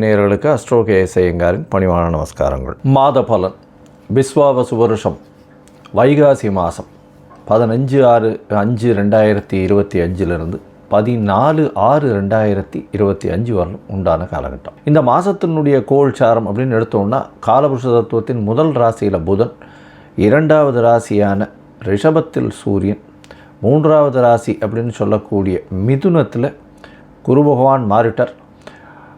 நேயர்களுக்கு அஸ்ட்ரோகே செய்யங்காரின் பணிவான நமஸ்காரங்கள். மாத பலன் பிஸ்வாவசு வருஷம் வைகாசி மாதம் பதினஞ்சு ஆறு அஞ்சு ரெண்டாயிரத்தி இருபத்தி அஞ்சிலிருந்து பதினாலு ஆறு ரெண்டாயிரத்தி இருபத்தி அஞ்சு வரலும் உண்டான காலகட்டம். இந்த மாதத்தினுடைய கோள் சாரம் அப்படின்னு எடுத்தோம்னா காலபுருஷ தத்துவத்தின் முதல் ராசியில் புதன் இரண்டாவது ராசியான ரிஷபத்தில் சூரியன் மூன்றாவது ராசி அப்படின்னு சொல்லக்கூடிய மிதுனத்தில் குரு பகவான் மாறிட்டார்.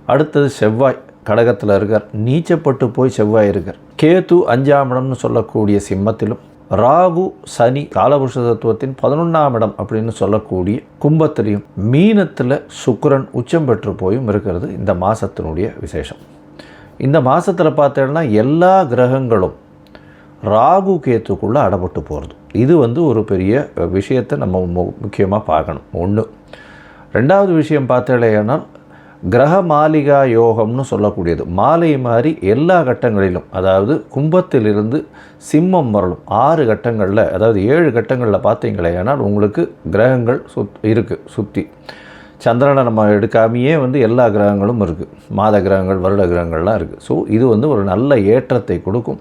அடுத்தது செவ்வாய் கடகத்தில் இருக்கார். நீச்சப்பட்டு போய் செவ்வாய் இருக்கார். கேது அஞ்சாம் இடம்னு சொல்லக்கூடிய சிம்மத்திலும் ராகு சனி காலபுருஷ தத்துவத்தின் பதினொன்றாம் இடம் அப்படின்னு சொல்லக்கூடிய கும்பத்திலையும் மீனத்தில் சுக்கரன் உச்சம் பெற்று போயும் இருக்கிறது இந்த மாதத்தினுடைய விசேஷம். இந்த மாதத்தில் பார்த்தேன்னா எல்லா கிரகங்களும் ராகு கேத்துக்குள்ளே அடப்பட்டு போகிறது இது வந்து ஒரு பெரிய விஷயத்தை நம்ம மு- முக்கியமாக பார்க்கணும். ஒன்று ரெண்டாவது விஷயம் பார்த்தேனால் கிரக மாளிகா யோகம்னு சொல்லக்கூடியது. மாலை மாதிரி எல்லா கட்டங்களிலும் அதாவது கும்பத்திலிருந்து சிம்மம் வரலும் ஆறு கட்டங்களில் அதாவது ஏழு கட்டங்களில் பார்த்தீங்களேனால் உங்களுக்கு கிரகங்கள் சுத் இருக்குது சுற்றி சந்திரனை நம்ம எடுக்காமையே வந்து எல்லா கிரகங்களும் இருக்குது மாத கிரகங்கள் வருட கிரகங்கள்லாம் இருக்குது ஸோ இது வந்து ஒரு நல்ல ஏற்றத்தை கொடுக்கும்.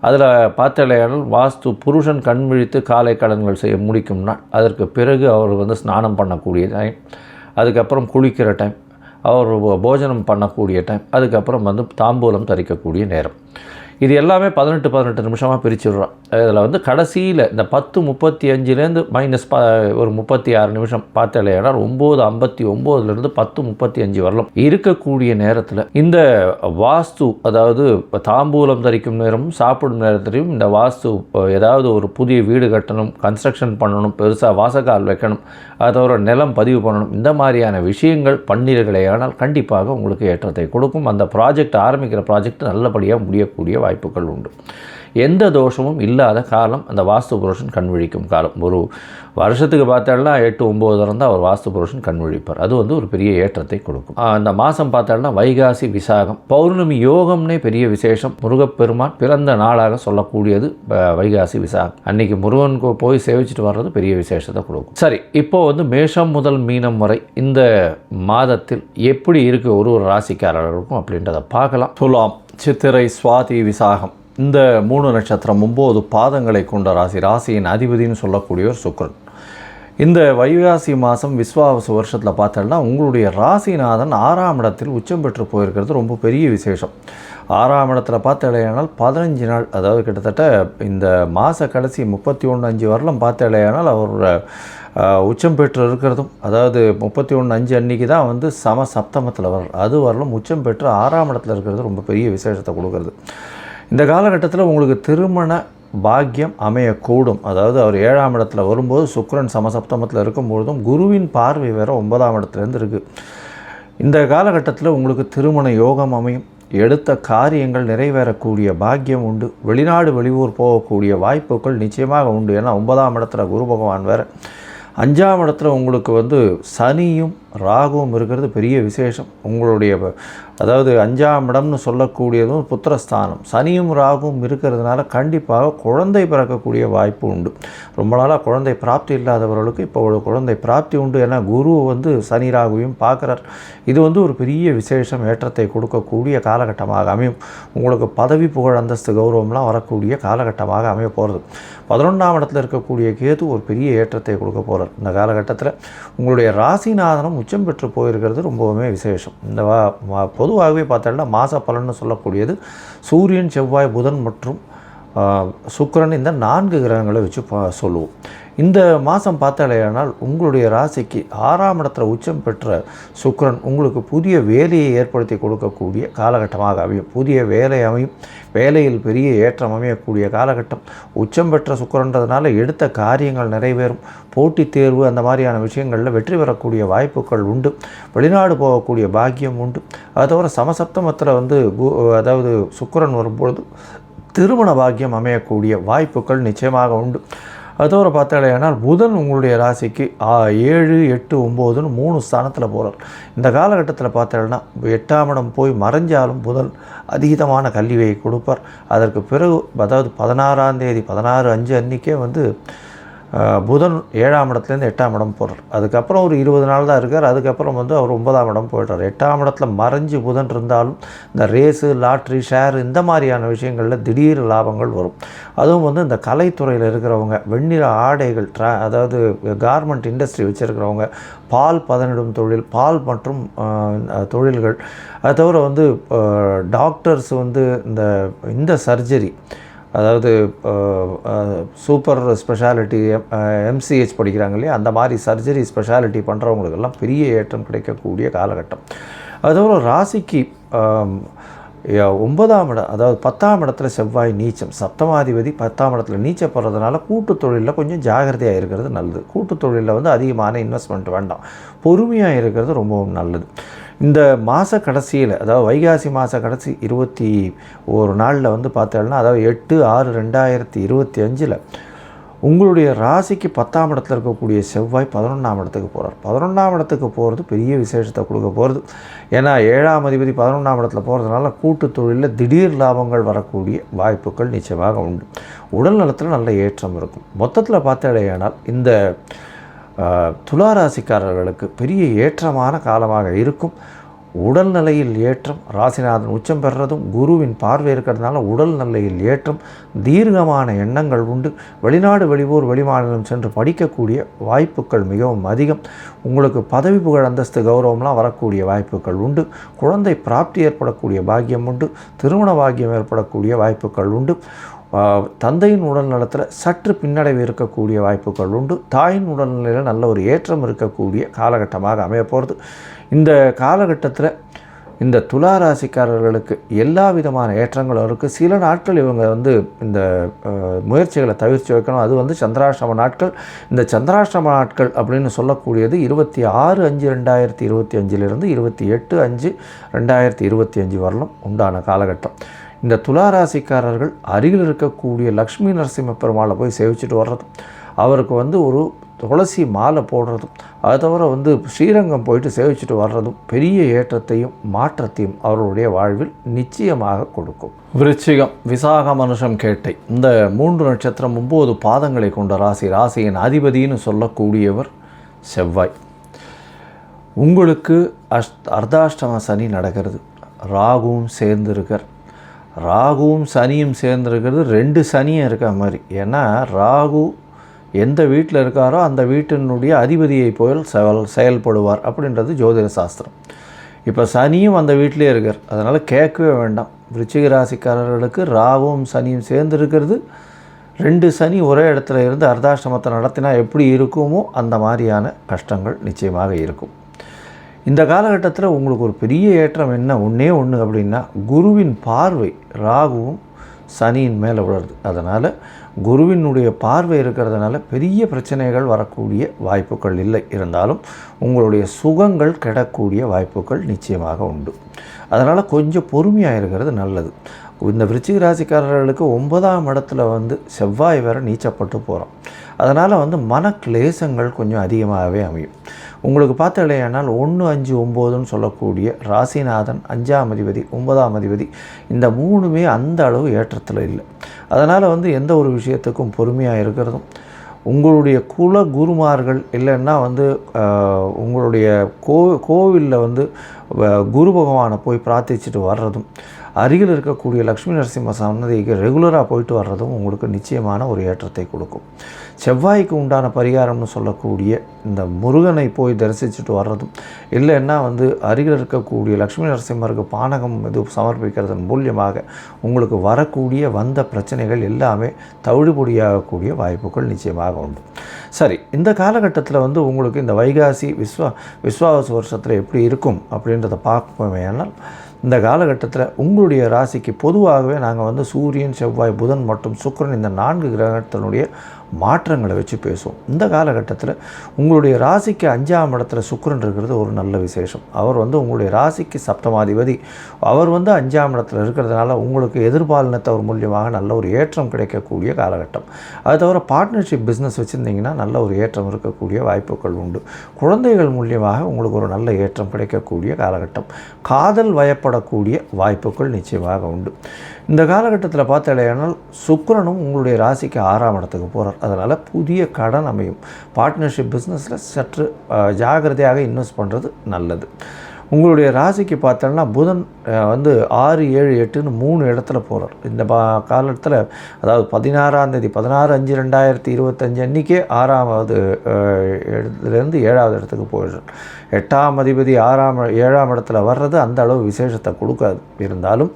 அதில் பார்த்தாலேயானால் வாஸ்து புருஷன் கண் விழித்து காலை கடன்கள் செய்ய முடிக்கும்னா அதற்கு பிறகு அவர் வந்து ஸ்நானம் பண்ணக்கூடிய டைம் அதுக்கப்புறம் குளிக்கிற டைம் அவர் போஜனம் பண்ணக்கூடிய டைம் அதுக்கப்புறம் வந்து தாம்பூலம் தரிக்கக்கூடிய நேரம். இது எல்லாமே பதினெட்டு பதினெட்டு நிமிஷமாக பிரிச்சுடுறோம். இதில் வந்து கடைசியில் இந்த பத்து முப்பத்தி அஞ்சுலேருந்து மைனஸ் ப ஒரு முப்பத்தி ஆறு நிமிஷம் பார்த்தாலேனா ஒம்பது ஐம்பத்தி ஒம்போதுலேருந்து பத்து முப்பத்தி அஞ்சு வரலாம். இருக்கக்கூடிய நேரத்தில் இந்த வாஸ்து அதாவது தாம்பூலம் தரிக்கும் நேரமும் சாப்பிடும் நேரத்திலையும் இந்த வாஸ்து ஏதாவது ஒரு புதிய வீடு கட்டணும் கன்ஸ்ட்ரக்ஷன் பண்ணணும் பெருசாக வாசக்கால் வைக்கணும் அதோட நிலம் பதிவு பண்ணணும் இந்த மாதிரியான விஷயங்கள் பண்ணீர்களேயானால் கண்டிப்பாக உங்களுக்கு ஏற்றத்தை கொடுக்கும். அந்த ப்ராஜெக்ட் ஆரம்பிக்கிற ப்ராஜெக்ட் நல்லபடியாக முடியக்கூடிய வாய்ப்புகள் உண்டு. எந்த தோஷமும் இல்லாத காலம் அந்த வாஸ்து புருஷன் கண்விழிக்கும் காலம். ஒரு வருஷத்துக்கு பார்த்தோம்னா எட்டு ஒம்பது தரம் தான் அவர் வாஸ்து புருஷன் கண்விழிப்பார். அது வந்து ஒரு பெரிய ஏற்றத்தை கொடுக்கும். அந்த மாதம் பார்த்தோம்னா வைகாசி விசாகம். பௌர்ணமி யோகம்னே பெரிய விசேஷம். முருகப்பெருமான் பிறந்த நாளாக சொல்லக்கூடியது வைகாசி விசாகம். அன்னைக்கு முருகன் போய் சேவிச்சுட்டு வர்றது பெரிய விசேஷத்தை கொடுக்கும். சரி இப்போ வந்து மேஷம் முதல் மீனம் வரை இந்த மாதத்தில் எப்படி இருக்கு ஒரு ஒரு ராசிக்காரர்களுக்கும் அப்படின்றத பார்க்கலாம். துலாம் சித்திரை சுவாதி விசாகம். இந்த மூணு நட்சத்திரம் ஒம்பது பாதங்களை கொண்ட ராசி ராசியின் அதிபதினு சொல்லக்கூடியவர் சுக்கிரன் இந்த வைகாசி மாதம் விஸ்வாவசு வருஷத்தில் பார்த்தோம்னா உங்களுடைய ராசிநாதன் ஆறாம் இடத்தில் உச்சம் பெற்று போயிருக்கிறது ரொம்ப பெரிய விசேஷம். ஆறாம் இடத்துல பார்த்தாலேயானால் பதினஞ்சு நாள் அதாவது கிட்டத்தட்ட இந்த மாத கடைசி முப்பத்தி ஒன்று அஞ்சு வரலாம் பார்த்தாலேயானால் அவரோட உச்சம் பெற்று இருக்கிறதும் அதாவது முப்பத்தி ஒன்று அஞ்சு அன்னைக்கு தான் வந்து சம சப்தமத்தில் வரும் அது வரலும் உச்சம் பெற்று ஆறாம் இடத்துல இருக்கிறது ரொம்ப பெரிய விசேஷத்தை கொடுக்குறது. இந்த காலகட்டத்தில் உங்களுக்கு திருமண பாக்கியம் அமையக்கூடும். அதாவது அவர் ஏழாம் இடத்துல வரும்போது சுக்கரன் சமசப்தமத்தில் இருக்கும்பொழுதும் குருவின் பார்வை வேறு ஒன்பதாம் இடத்துலேருந்து இருக்குது இந்த காலகட்டத்தில் உங்களுக்கு திருமண யோகம் அமையும். எடுத்த காரியங்கள் நிறைவேறக்கூடிய பாக்கியம் உண்டு. வெளிநாடு வெளியூர் போகக்கூடிய வாய்ப்புகள் நிச்சயமாக உண்டு. ஏன்னா ஒன்பதாம் இடத்துல குரு பகவான் வேறு. அஞ்சாம் இடத்துல உங்களுக்கு வந்து சனியும் ராகுவும் இருக்கிறது பெரிய விசேஷம். உங்களுடைய அதாவது அஞ்சாம் இடம்னு சொல்லக்கூடியதும் புத்திரஸ்தானம். சனியும் ராகுவும் இருக்கிறதுனால கண்டிப்பாக குழந்தை பிறக்கக்கூடிய வாய்ப்பு உண்டு. ரொம்ப நாளாக குழந்தை பிராப்தி இல்லாதவர்களுக்கு இப்போ ஒரு குழந்தை பிராப்தி உண்டு ஏன்னா குரு வந்து சனி ராகுவையும் பார்க்குறார். இது வந்து ஒரு பெரிய விசேஷம் ஏற்றத்தை கொடுக்கக்கூடிய காலகட்டமாக அமையும். உங்களுக்கு பதவி புகழ் அந்தஸ்து கௌரவம்லாம் வரக்கூடிய காலகட்டமாக அமைய போகிறது பதினொன்றாம் இடத்துல இருக்கக்கூடிய கேது ஒரு பெரிய ஏற்றத்தை கொடுக்க போகிறார் இந்த காலகட்டத்தில் உங்களுடைய ராசிநாதனம் உச்சம் பெற்று போயிருக்கிறது ரொம்பவுமே விசேஷம். இந்த வா பொதுவாகவே பார்த்தோம்னா மாத பலன்னு சொல்லக்கூடியது சூரியன் செவ்வாய் புதன் மற்றும் சுக்கரன் சுக்கிரன் இந்த நான்கு கிரகங்களை வச்சு பா சொல்லுவோம். இந்த மாதம் பார்த்தாலேயானால் உங்களுடைய ராசிக்கு ஆறாம் இடத்துல உச்சம் பெற்ற சுக்கரன் உங்களுக்கு புதிய வேலையை ஏற்படுத்தி கொடுக்கக்கூடிய காலகட்டமாக அமையும். புதிய வேலை அமையும். வேலையில் பெரிய ஏற்றம் அமையக்கூடிய காலகட்டம். உச்சம் பெற்ற சுக்கிரன்றதுனால எடுத்த காரியங்கள் நிறைவேறும். போட்டித் தேர்வு அந்த மாதிரியான விஷயங்களில் வெற்றி பெறக்கூடிய வாய்ப்புகள் உண்டு. வெளிநாடு போகக்கூடிய பாக்கியம் உண்டு. அது தவிர சமசப்தமத்தில் வந்து அதாவது சுக்கரன் வரும்பொழுது திருமண பாக்கியம் அமையக்கூடிய வாய்ப்புகள் நிச்சயமாக உண்டு. அதோட பார்த்தாலேயானால் புதன் உங்களுடைய ராசிக்கு ஏழு எட்டு ஒம்போதுன்னு மூணு ஸ்தானத்தில் போகிறார் இந்த காலகட்டத்தில் பார்த்தாலும் எட்டாம் இடம் போய் மறைஞ்சாலும் புதன் அதீதமான கல்வியை கொடுப்பார். அதற்கு பிறகு அதாவது பதினாறாம் தேதி பதினாறு அஞ்சு அன்றைக்கே வந்து புதன் ஏழாம் இடத்துலேருந்து எட்டாம் இடம் போடுறார். அதுக்கப்புறம் ஒரு இருபது நாள் தான் இருக்கார். அதுக்கப்புறம் வந்து அவர் ஒன்பதாம் இடம் போயிடுறார். எட்டாம் இடத்துல மறைஞ்சு புதன் இருந்தாலும் இந்த ரேஸு லாட்ரி ஷேர் இந்த மாதிரியான விஷயங்களில் திடீர் லாபங்கள் வரும். அதுவும் வந்து இந்த கலைத்துறையில் இருக்கிறவங்க வெண்ணிற ஆடைகள் ட்ரா அதாவது கார்மெண்ட் இண்டஸ்ட்ரி வச்சுருக்கிறவங்க பால் பதனிடும் தொழில் பால் மற்றும் தொழில்கள். அது தவிர வந்து டாக்டர்ஸ் வந்து இந்த இந்த சர்ஜரி அதாவது சூப்பர் ஸ்பெஷாலிட்டி எம்சிஹெச் படிக்கிறாங்க இல்லையா? அந்த மாதிரி சர்ஜரி ஸ்பெஷாலிட்டி பண்ணுறவங்களுக்கெல்லாம் பெரிய ஏற்றம் கிடைக்கக்கூடிய காலகட்டம். அதோட ராசிக்கு ஒன்பதாம் இடம் அதாவது பத்தாம் இடத்துல செவ்வாய் நீச்சம் சப்தமாதிபதி பத்தாம் இடத்துல நீச்சம் போடுறதுனால கூட்டுத் தொழிலில் கொஞ்சம் ஜாகிரதையாக இருக்கிறது நல்லது. கூட்டுத் தொழிலில் வந்து அதிகமான இன்வெஸ்ட்மெண்ட் வேண்டாம். பொறுமையாக இருக்கிறது ரொம்பவும் நல்லது. இந்த மாத கடைசியில் அதாவது வைகாசி மாத கடைசி இருபத்தி ஒரு நாளில் வந்து பார்த்தோம்னா அதாவது எட்டு ஆறு ரெண்டாயிரத்தி இருபத்தி அஞ்சில் உங்களுடைய ராசிக்கு பத்தாம் இடத்துல இருக்கக்கூடிய செவ்வாய் பதினொன்றாம் இடத்துக்கு போகிறார் பதினொன்றாம் இடத்துக்கு போகிறது பெரிய விசேஷத்தை கொடுக்க போகிறது ஏன்னா ஏழாம் அதிபதி பதினொன்றாம் இடத்துல போகிறதுனால கூட்டு தொழிலில் திடீர் லாபங்கள் வரக்கூடிய வாய்ப்புகள் நிச்சயமாக உண்டு. உடல் நலத்தில் நல்ல ஏற்றம் இருக்கும். மொத்தத்தில் பார்த்தாலேயானால் இந்த துளாராசிக்காரர்களுக்கு துலா ராசிக்காரர்களுக்கு பெரிய ஏற்றமான காலமாக இருக்கும். உடல்நிலையில் ஏற்றம் ராசிநாதன் உச்சம் பெறுறதும் குருவின் பார்வை இருக்கிறதுனால உடல்நிலையில் ஏற்றம் தீர்க்கமான எண்ணங்கள் உண்டு. வெளிநாடு வெளியூர் வெளிமாநிலம் சென்று படிக்கக்கூடிய வாய்ப்புகள் மிகவும் அதிகம். உங்களுக்கு பதவி புகழ் அந்தஸ்து கௌரவம்லாம் வரக்கூடிய வாய்ப்புகள் உண்டு. குழந்தை பிராப்தி ஏற்படக்கூடிய பாக்கியம் உண்டு. திருமண பாக்கியம் ஏற்படக்கூடிய வாய்ப்புகள் உண்டு. தந்தையின் உடல் நலத்தில் சற்று பின்னடைவு இருக்கக்கூடிய வாய்ப்புகள் உண்டு. தாயின் உடல்நிலையில் நல்ல ஒரு ஏற்றம் இருக்கக்கூடிய காலகட்டமாக அமைய போகிறது இந்த காலகட்டத்தில் இந்த துலா ராசிக்காரர்களுக்கு எல்லா விதமான ஏற்றங்களும் இருக்குது சில நாட்கள் இவங்க வந்து இந்த முயற்சிகளை தவிர்த்து வைக்கணும். அது வந்து சந்திராஷ்டம நாட்கள். இந்த சந்திராஷ்டம நாட்கள் அப்படின்னு சொல்லக்கூடியது இருபத்தி ஆறு அஞ்சு ரெண்டாயிரத்தி இருபத்தி அஞ்சிலிருந்து இருபத்தி எட்டு அஞ்சு ரெண்டாயிரத்தி இருபத்தி அஞ்சு வரலும் உண்டான காலகட்டம். இந்த துலா ராசிக்காரர்கள் அருகில் இருக்கக்கூடிய லக்ஷ்மி நரசிம்ம பெருமாளை போய் சேவிச்சுட்டு வர்றதும் அவருக்கு வந்து ஒரு துளசி மாலை போடுறதும் அது தவிர வந்து ஸ்ரீரங்கம் போயிட்டு சேவிச்சுட்டு வர்றதும் பெரிய ஏற்றத்தையும் மாற்றத்தையும் அவர்களுடைய வாழ்வில் நிச்சயமாக கொடுக்கும். விருச்சிகம் விசாக மனுஷம் கேட்டை. இந்த மூன்று நட்சத்திரம் ஒம்பது பாதங்களை கொண்ட ராசி ராசியின் அதிபதின்னு சொல்லக்கூடியவர் செவ்வாய். உங்களுக்கு அஷ் அர்த்தாஷ்டம சனி நடக்கிறது. ராகுவும் சேர்ந்து ராகுவும் சனியும் சேர்ந்துருக்கிறது. ரெண்டு சனியும் இருக்க மாதிரி. ஏன்னா ராகு எந்த வீட்டில் இருக்காரோ அந்த வீட்டினுடைய அதிபதியை போல் செவல் செயல்படுவார் அப்படின்றது ஜோதிட சாஸ்திரம். இப்போ சனியும் அந்த வீட்டிலே இருக்கார். அதனால் கேட்கவே வேண்டாம். விருச்சிக ராசிக்காரர்களுக்கு ராகுவும் சனியும் சேர்ந்து இருக்கிறது ரெண்டு சனி ஒரே இடத்துல இருந்து அர்த்தாஷ்டமத்தை நடத்தினா எப்படி இருக்குமோ அந்த மாதிரியான கஷ்டங்கள் நிச்சயமாக இருக்கும். இந்த காலகட்டத்தில் உங்களுக்கு ஒரு பெரிய ஏற்றம் என்ன? ஒன்றே ஒன்று அப்படின்னா குருவின் பார்வை ராகுவும் சனியின் மேலே விழுறது அதனால் குருவினுடைய பார்வை இருக்கிறதுனால பெரிய பிரச்சனைகள் வரக்கூடிய வாய்ப்புகள் இல்லை. இருந்தாலும் உங்களுடைய சுகங்கள் கெடக்கூடிய வாய்ப்புகள் நிச்சயமாக உண்டு. அதனால் கொஞ்சம் பொறுமையாக இருக்கிறது நல்லது. இந்த விருச்சிக ராசிக்காரர்களுக்கு ஒன்பதாம் இடத்துல வந்து செவ்வாய் வேற நீச்சப்பட்டு போகிறோம் அதனால் வந்து மன கிளேசங்கள் கொஞ்சம் அதிகமாகவே அமையும். உங்களுக்கு பார்த்தாலேயானால் ஒன்று அஞ்சு ஒம்போதுன்னு சொல்லக்கூடிய ராசிநாதன் அஞ்சாம் அதிபதி ஒன்பதாம் அதிபதி இந்த மூணுமே அந்த அளவு ஏற்றத்தில் இல்லை. அதனால் வந்து எந்த ஒரு விஷயத்துக்கும் பொறுமையாக இருக்கிறதும் உங்களுடைய குல குருமார்கள் இல்லைன்னா வந்து உங்களுடைய கோ கோவிலில் வந்து குரு பகவானை போய் பிரார்த்திச்சுட்டு வர்றதும் அருகில் இருக்கக்கூடிய லக்ஷ்மி நரசிம்ம சன்னதிக்கு ரெகுலராக போயிட்டு வர்றதும் உங்களுக்கு நிச்சயமான ஒரு ஏற்றத்தை கொடுக்கும். செவ்வாய்க்கு உண்டான பரிகாரம்னு சொல்லக்கூடிய இந்த முருகனை போய் தரிசிச்சுட்டு வர்றதும் இல்லைன்னா வந்து அருகில் இருக்கக்கூடிய லக்ஷ்மி நரசிம்மருக்கு பானகம் இது சமர்ப்பிக்கிறதன் மூலியமாக உங்களுக்கு வரக்கூடிய வந்த பிரச்சனைகள் எல்லாமே தவிடுபொடியாகக்கூடிய வாய்ப்புகள் நிச்சயமாக உண்டு. சரி இந்த காலகட்டத்தில் வந்து உங்களுக்கு இந்த வைகாசி விஸ்வா விஸ்வாச வருஷத்தில் எப்படி இருக்கும் அப்படின்றத பார்ப்போமேனால் இந்த காலகட்டத்தில் உங்களுடைய ராசிக்கு பொதுவாகவே நாங்கள் வந்து சூரியன் செவ்வாய் புதன் மற்றும் சுக்கிரன் இந்த நான்கு கிரகத்தினுடைய மாற்றங்களை வச்சு பேசுவோம். இந்த காலகட்டத்தில் உங்களுடைய ராசிக்கு அஞ்சாம் இடத்துல சுக்கரன் இருக்கிறது ஒரு நல்ல விசேஷம். அவர் வந்து உங்களுடைய ராசிக்கு சப்தமாதிபதி. அவர் வந்து அஞ்சாம் இடத்துல இருக்கிறதுனால உங்களுக்கு எதிர்பாலினத்தவர் மூலியமாக நல்ல ஒரு ஏற்றம் கிடைக்கக்கூடிய காலகட்டம். அது தவிர பார்ட்னர்ஷிப் பிஸ்னஸ் வச்சுருந்தீங்கன்னா நல்ல ஒரு ஏற்றம் இருக்கக்கூடிய வாய்ப்புகள் உண்டு. குழந்தைகள் மூலியமாக உங்களுக்கு ஒரு நல்ல ஏற்றம் கிடைக்கக்கூடிய காலகட்டம். காதல் வயப்படக்கூடிய வாய்ப்புகள் நிச்சயமாக உண்டு. இந்த காலகட்டத்தில் பார்த்தாலேயானால் சுக்கரனும் உங்களுடைய ராசிக்கு ஆறாம் இடத்துக்கு போகிறார் அதனால் புதிய கடன் அமையும். பார்ட்னர்ஷிப் பிஸ்னஸில் சற்று ஜாகிரதையாக இன்வெஸ்ட் பண்ணுறது நல்லது. உங்களுடைய ராசிக்கு பார்த்தோன்னா புதன் வந்து ஆறு ஏழு எட்டுன்னு மூணு இடத்துல போகிறார் இந்த பா காலத்தில் அதாவது பதினாறாம் தேதி பதினாறு அஞ்சு ரெண்டாயிரத்தி இருபத்தஞ்சு அன்றைக்கே ஆறாவது இடத்துலேருந்து ஏழாவது இடத்துக்கு போயிடுறார். எட்டாம் அதிபதி ஆறாம் ஏழாம் இடத்துல வர்றது அந்த அளவு விசேஷத்தை கொடுக்காது. இருந்தாலும்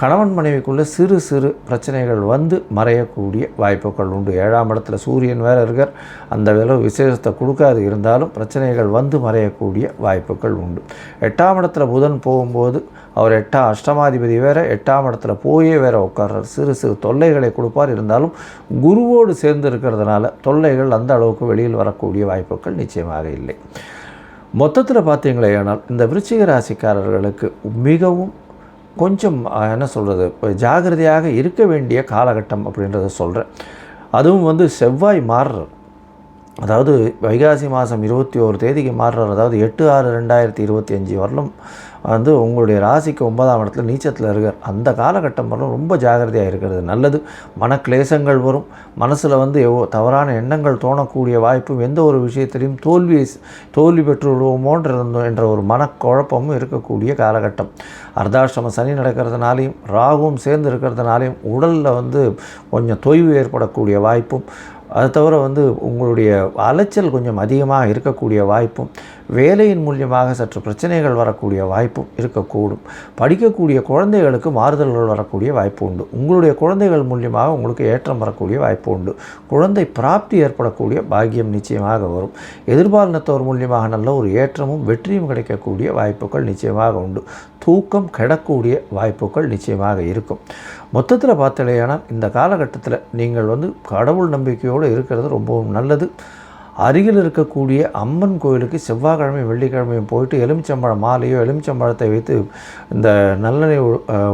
கணவன் மனைவிக்குள்ளே சிறு சிறு பிரச்சனைகள் வந்து மறையக்கூடிய வாய்ப்புகள் உண்டு. ஏழாம் இடத்துல சூரியன் வேறு இருக்கார். அந்த அளவு விசேஷத்தை கொடுக்காது இருந்தாலும் பிரச்சனைகள் வந்து மறையக்கூடிய வாய்ப்புகள் உண்டு. எட்டாம் இடத்துல புதன் போகும்போது அவர் எட்டாம் அஷ்டமாதிபதி வேற எட்டாம் இடத்துல போயே வேற உட்கார்றார். சிறு சிறு தொல்லைகளை கொடுப்பார். இருந்தாலும் குருவோடு சேர்ந்து இருக்கிறதுனால தொல்லைகள் அந்த அளவுக்கு வெளியில் வரக்கூடிய வாய்ப்புகள் நிச்சயமாக இல்லை. மொத்தத்தில் பார்த்தீங்களேயானால் இந்த விருச்சிக ராசிக்காரர்களுக்கு மிகவும் கொஞ்சம் என்ன சொல்கிறது ஜாகிரதையாக இருக்க வேண்டிய காலகட்டம் அப்படின்றத சொல்கிறேன் அதுவும் வந்து செவ்வாய் மாறுறார். அதாவது வைகாசி மாதம் இருபத்தி ஓரு தேதிக்கு மாறுறார். அதாவது எட்டு ஆறு ரெண்டாயிரத்தி இருபத்தி அஞ்சு வரலும் வந்து உங்களுடைய ராசிக்கு ஒன்பதாம் இடத்துல நீச்சத்தில் இருக்கார். அந்த காலகட்டம் வரலும். ரொம்ப ஜாகிரதையாக இருக்கிறது. நல்லது. மனக்லேசங்கள் வரும். மனசில் வந்து எவ்வளோ தவறான எண்ணங்கள் தோணக்கூடிய வாய்ப்பும் எந்த ஒரு விஷயத்திலையும் தோல்வி தோல்வி பெற்று விடுவோமோன்ற இருந்தோம் என்ற ஒரு மனக்குழப்பமும் இருக்கக்கூடிய காலகட்டம். அர்த்தாஷ்டம சனி நடக்கிறதுனாலையும் ராகுவும் சேர்ந்து இருக்கிறதுனாலையும் உடலில் வந்து கொஞ்சம் தொய்வு ஏற்படக்கூடிய வாய்ப்பும் அது தவிர வந்து உங்களுடைய அலைச்சல் கொஞ்சம் அதிகமாக இருக்கக்கூடிய வாய்ப்பும் வேலையின் மூலியமாக சற்று பிரச்சனைகள் வரக்கூடிய வாய்ப்பும் இருக்கக்கூடும். படிக்கக்கூடிய குழந்தைகளுக்கு மாறுதல்கள் வரக்கூடிய வாய்ப்பு உண்டு. உங்களுடைய குழந்தைகள் மூலியமாக உங்களுக்கு ஏற்றம் வரக்கூடிய வாய்ப்பு உண்டு. குழந்தை பிராப்தி ஏற்படக்கூடிய பாக்கியம் நிச்சயமாக வரும். எதிர்பாலினத்தோர் மூலியமாக நல்ல ஒரு ஏற்றமும் வெற்றியும் கிடைக்கக்கூடிய வாய்ப்புகள் நிச்சயமாக உண்டு. தூக்கம் கிடக்கக்கூடிய வாய்ப்புகள் நிச்சயமாக இருக்கும். மொத்தத்தில் பார்த்தலையானால் இந்த காலகட்டத்தில் நீங்கள் வந்து கடவுள் நம்பிக்கையோடு இருக்கிறது ரொம்பவும் நல்லது. அருகில் இருக்கக்கூடிய அம்மன் கோயிலுக்கு செவ்வாய்க்கிழமை வெள்ளிக்கிழமையும் போயிட்டு எலுமிச்சம்பழம் மாலையோ எலுமிச்சம்பழத்தை வைத்து இந்த நல்லெண்ணெய்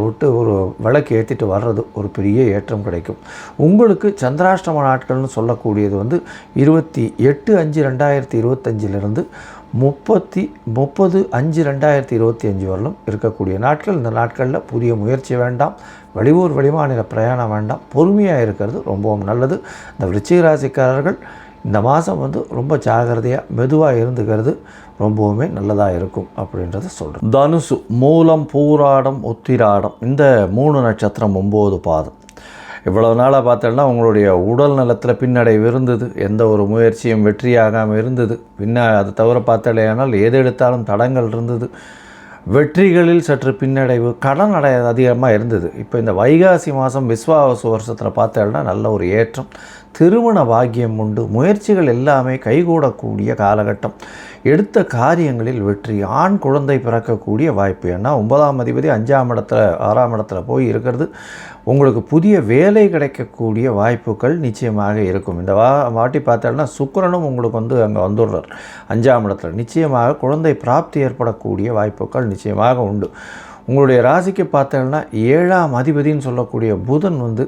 விட்டு ஒரு விளக்கு ஏற்றிட்டு வர்றது ஒரு பெரிய ஏற்றம் கிடைக்கும். உங்களுக்கு சந்திராஷ்டம நாட்கள்னு சொல்லக்கூடியது வந்து இருபத்தி எட்டு அஞ்சு ரெண்டாயிரத்தி இருபத்தஞ்சிலிருந்து முப்பத்தி முப்பது அஞ்சு ரெண்டாயிரத்தி இருபத்தி அஞ்சு வரலும் இருக்கக்கூடிய நாட்கள். இந்த நாட்களில் புதிய முயற்சி வேண்டாம். வெளியூர் வெளிமாநில பிரயாணம் வேண்டாம். பொறுமையாக இருக்கிறது ரொம்பவும் நல்லது. இந்த விருச்சிக ராசிக்காரர்கள் இந்த மாதம் வந்து ரொம்ப ஜாகிரதையாக மெதுவாக இருந்துக்கிறது ரொம்பவுமே நல்லதாக இருக்கும் அப்படின்றத சொல்கிறேன் தனுசு மூலம் பூராடம் உத்திராடம். இந்த மூணு நட்சத்திரம் ஒம்பது பாதம். இவ்வளவு நாளாக பார்த்தோன்னா உங்களுடைய உடல் நலத்தில் பின்னடைவு இருந்தது. எந்த ஒரு முயற்சியும் வெற்றியாகாமல் இருந்தது. பின்ன அதை தவிர பார்த்தாலேயானால் எது எடுத்தாலும் தடங்கள் இருந்தது. வெற்றிகளில் சற்று பின்னடைவு கடன் அடைய அதிகமாக இருந்தது. இப்போ இந்த வைகாசி மாதம் விஸ்வாவசு வருஷத்தில் பார்த்தோன்னா நல்ல ஒரு ஏற்றம். திருமண பாக்கியம் உண்டு. முயற்சிகள் எல்லாமே கைகூடக்கூடிய காலகட்டம். எடுத்த காரியங்களில் வெற்றி ஆண் குழந்தை பிறக்கக்கூடிய வாய்ப்பு. ஏன்னா ஒன்பதாம் அதிபதி அஞ்சாம் இடத்துல ஆறாம் இடத்துல போய் இருக்கிறது. உங்களுக்கு புதிய வேலை கிடைக்கக்கூடிய வாய்ப்புகள் நிச்சயமாக இருக்கும். இந்த வா வாட்டி பார்த்தோம்னா சுக்கரனும் உங்களுக்கு வந்து அங்கே வந்துடுறார். அஞ்சாம் இடத்துல. நிச்சயமாக குழந்தை பிராப்தி ஏற்படக்கூடிய வாய்ப்புகள் நிச்சயமாக உண்டு. உங்களுடைய ராசிக்கு பார்த்தோன்னா ஏழாம் அதிபதினு சொல்லக்கூடிய புதன் வந்து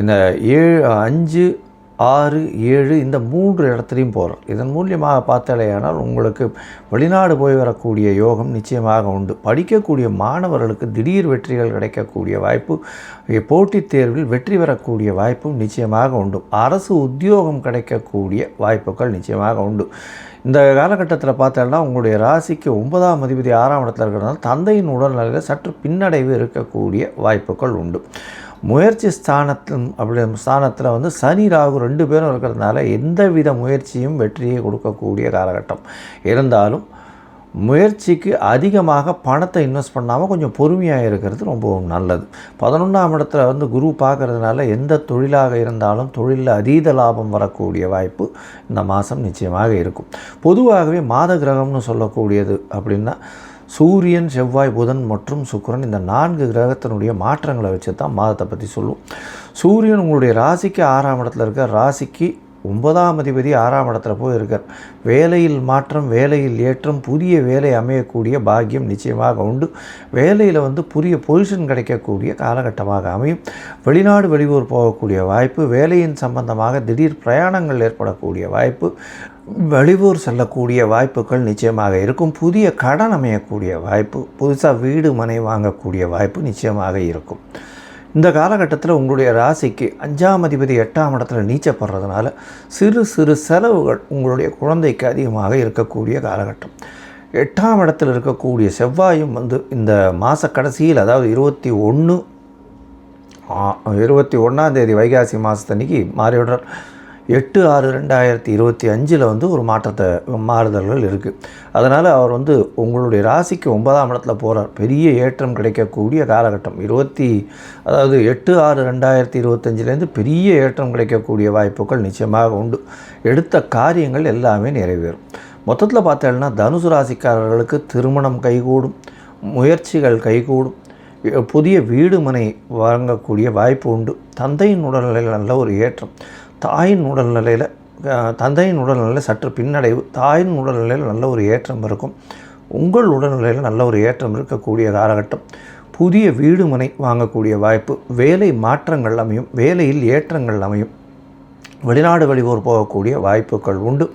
இந்த ஏழு அஞ்சு ஆறு ஏழு இந்த மூன்று இடத்துலையும் போகிறோம் இதன் மூலியமாக பார்த்தாலேயானால் உங்களுக்கு வெளிநாடு போய் வரக்கூடிய யோகம் நிச்சயமாக உண்டு. படிக்கக்கூடிய மாணவர்களுக்கு திடீர் வெற்றிகள் கிடைக்கக்கூடிய வாய்ப்பு போட்டித் தேர்வில் வெற்றி பெறக்கூடிய வாய்ப்பும் நிச்சயமாக உண்டு. அரசு உத்தியோகம் கிடைக்கக்கூடிய வாய்ப்புகள் நிச்சயமாக உண்டு. இந்த காலகட்டத்தில் பார்த்தோம்னா உங்களுடைய ராசிக்கு ஒன்பதாம் அதிபதி ஆறாம் இடத்துல இருக்கிறதுனால தந்தையின் உடல்நிலையில் சற்று பின்னடைவு இருக்கக்கூடிய வாய்ப்புகள் உண்டு. முயற்சி ஸ்தானத்தில் அப்படி ஸ்தானத்தில் வந்து சனி ராகு ரெண்டு பேரும் இருக்கிறதுனால எந்தவித முயற்சியும் வெற்றியை கொடுக்கக்கூடிய காலகட்டம். இருந்தாலும் முயற்சிக்கு அதிகமாக பணத்தை இன்வெஸ்ட் பண்ணாமல் கொஞ்சம் பொறுமையாக இருக்கிறது ரொம்பவும் நல்லது. பதினொன்றாம் இடத்துல வந்து குரு பார்க்குறதுனால எந்த தொழிலாக இருந்தாலும் தொழிலில் அதீத லாபம் வரக்கூடிய வாய்ப்பு இந்த மாதம் நிச்சயமாக இருக்கும். பொதுவாகவே மாத கிரகம்னு சொல்லக்கூடியது அப்படின்னா சூரியன் செவ்வாய் புதன் மற்றும் சுக்கிரன் இந்த நான்கு கிரகத்தினுடைய மாற்றங்களை வச்சு தான் மாதத்தை பற்றி சொல்லுவோம். சூரியன் உங்களுடைய ராசிக்கு ஆறாம் இடத்துல இருக்க ராசிக்கு ஒன்பதாம் அதிபதி ஆறாம் இடத்துல போய் இருக்கார். வேலையில் மாற்றம் வேலையில் ஏற்றம் புதிய வேலை அமையக்கூடிய பாக்கியம் நிச்சயமாக உண்டு. வேலையில் வந்து புதிய பொசிஷன் கிடைக்கக்கூடிய காலகட்டமாக அமையும். வெளிநாடு வெளியூர் போகக்கூடிய வாய்ப்பு வேலையின் சம்பந்தமாக திடீர் பிரயாணங்கள் ஏற்படக்கூடிய வாய்ப்பு வெளியூர் செல்லக்கூடிய வாய்ப்புகள் நிச்சயமாக இருக்கும். புதிய கடன் அமையக்கூடிய வாய்ப்பு புதுசாக வீடு மனை வாங்கக்கூடிய வாய்ப்பு நிச்சயமாக இருக்கும். இந்த காலகட்டத்தில் உங்களுடைய ராசிக்கு அஞ்சாம் அதிபதி எட்டாம் இடத்துல நீச்சப்படுறதுனால சிறு சிறு செலவுகள் உங்களுடைய குழந்தைக்கு அதிகமாக இருக்கக்கூடிய காலகட்டம். எட்டாம் இடத்தில் இருக்கக்கூடிய செவ்வாயும் வந்து இந்த மாத கடைசியில் அதாவது இருபத்தி ஒன்று இருபத்தி ஒன்றாம் தேதி வைகாசி மாதத்தன்னைக்கு மாறிவிடுறார். எட்டு ஆறு ரெண்டாயிரத்தி இருபத்தி அஞ்சில் வந்து ஒரு மாற்றத்தை மாறுதல்கள் இருக்குது அதனால் அவர் வந்து உங்களுடைய ராசிக்கு ஒன்பதாம் இடத்துல போகிறார் பெரிய ஏற்றம் கிடைக்கக்கூடிய காலகட்டம். இருபத்தி அதாவது எட்டு ஆறு ரெண்டாயிரத்தி இருபத்தஞ்சிலேருந்து பெரிய ஏற்றம் கிடைக்கக்கூடிய வாய்ப்புகள் நிச்சயமாக உண்டு. எடுத்த காரியங்கள் எல்லாமே நிறைவேறும். மொத்தத்தில் பார்த்தேன்னா தனுசு ராசிக்காரர்களுக்கு திருமணம் கைகூடும் முயற்சிகள் கைகூடும் புதிய வீடு மனை வாங்கக்கூடிய வாய்ப்பு உண்டு. தந்தையின் உடல்நிலையில் நல்ல ஒரு ஏற்றம். தாயின் உடல்நிலையில் தந்தையின் உடல்நிலையில் சற்று பின்னடைவு தாயின் உடல்நிலையில் நல்ல ஒரு ஏற்றம் இருக்கும். உங்கள் உடல்நிலையில் நல்ல ஒரு ஏற்றம் இருக்கக்கூடிய காலகட்டம். புதிய வீடு மனை வாங்கக்கூடிய வாய்ப்பு வேலை மாற்றங்கள் அமையும் வேலையில் ஏற்றங்கள் அமையும். வெளிநாடு வெளியூர் போகக்கூடிய வாய்ப்புகள் உண்டு.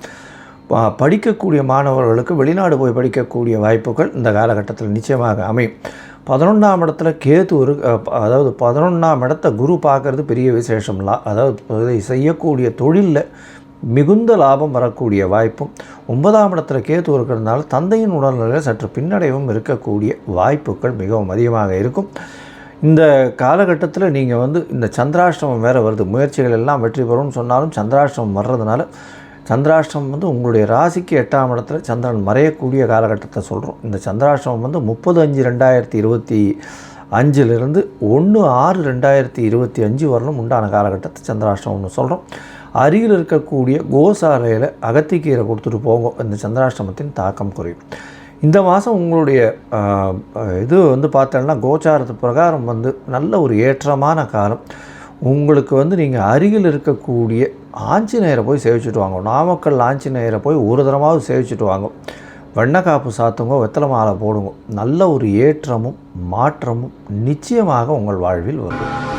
படிக்கக்கூடிய மாணவர்களுக்கு வெளிநாடு போய் படிக்கக்கூடிய வாய்ப்புகள் இந்த காலகட்டத்தில் நிச்சயமாக அமையும். பதினொன்றாம் இடத்துல கேது ஒரு அதாவது பதினொன்றாம் இடத்த குரு பார்க்குறது பெரிய விசேஷம்லாம் அதாவது செய்யக்கூடிய தொழிலில் மிகுந்த லாபம் வரக்கூடிய வாய்ப்பும் ஒன்பதாம் இடத்துல கேத்து இருக்கிறதுனால தந்தையின் உடல்நிலையில் சற்று பின்னடைவும் இருக்கக்கூடிய வாய்ப்புகள் மிகவும் அதிகமாக இருக்கும். இந்த காலகட்டத்தில் நீங்கள் வந்து இந்த சந்திராஷ்டிரமம் வேறு வருது. முயற்சிகள் எல்லாம் வெற்றி பெறும்னு சொன்னாலும் சந்திராஷ்டிரமம் வர்றதுனால சந்திராஷ்டிரமம் வந்து உங்களுடைய ராசிக்கு எட்டாம் இடத்துல சந்திரன் மறையக்கூடிய காலகட்டத்தை சொல்கிறோம் இந்த சந்திராஷ்டிரமம் வந்து முப்பது அஞ்சு ரெண்டாயிரத்தி இருபத்தி அஞ்சிலிருந்து ஒன்று ஆறு ரெண்டாயிரத்தி இருபத்தி அஞ்சு வரலும் உண்டான காலகட்டத்தை சந்திராஷ்டிரமம்னு சொல்கிறோம் அருகில் இருக்கக்கூடிய கோசாலையில் அகத்திக்கீரை கொடுத்துட்டு போங்க. இந்த சந்திராஷ்டிரமத்தின் தாக்கம் குறையும். இந்த மாதம் உங்களுடைய இது வந்து பார்த்தோன்னா கோச்சாரத்து பிரகாரம் வந்து நல்ல ஒரு ஏற்றமான காலம். உங்களுக்கு வந்து நீங்கள் அருகில் இருக்கக்கூடிய ஆஞ்சநேயரை போய் சேவிச்சுட்டு வாங்க. நாமக்கல் ஆஞ்சநேயரை போய் ஒரு தரமாவது சேவிச்சுட்டு வாங்க. வெண்ணக்காப்பு சாத்துங்க வெத்தலை மாலை போடுங்க. நல்ல ஒரு ஏற்றமும் மாற்றமும் நிச்சயமாக உங்கள் வாழ்வில் வரும்.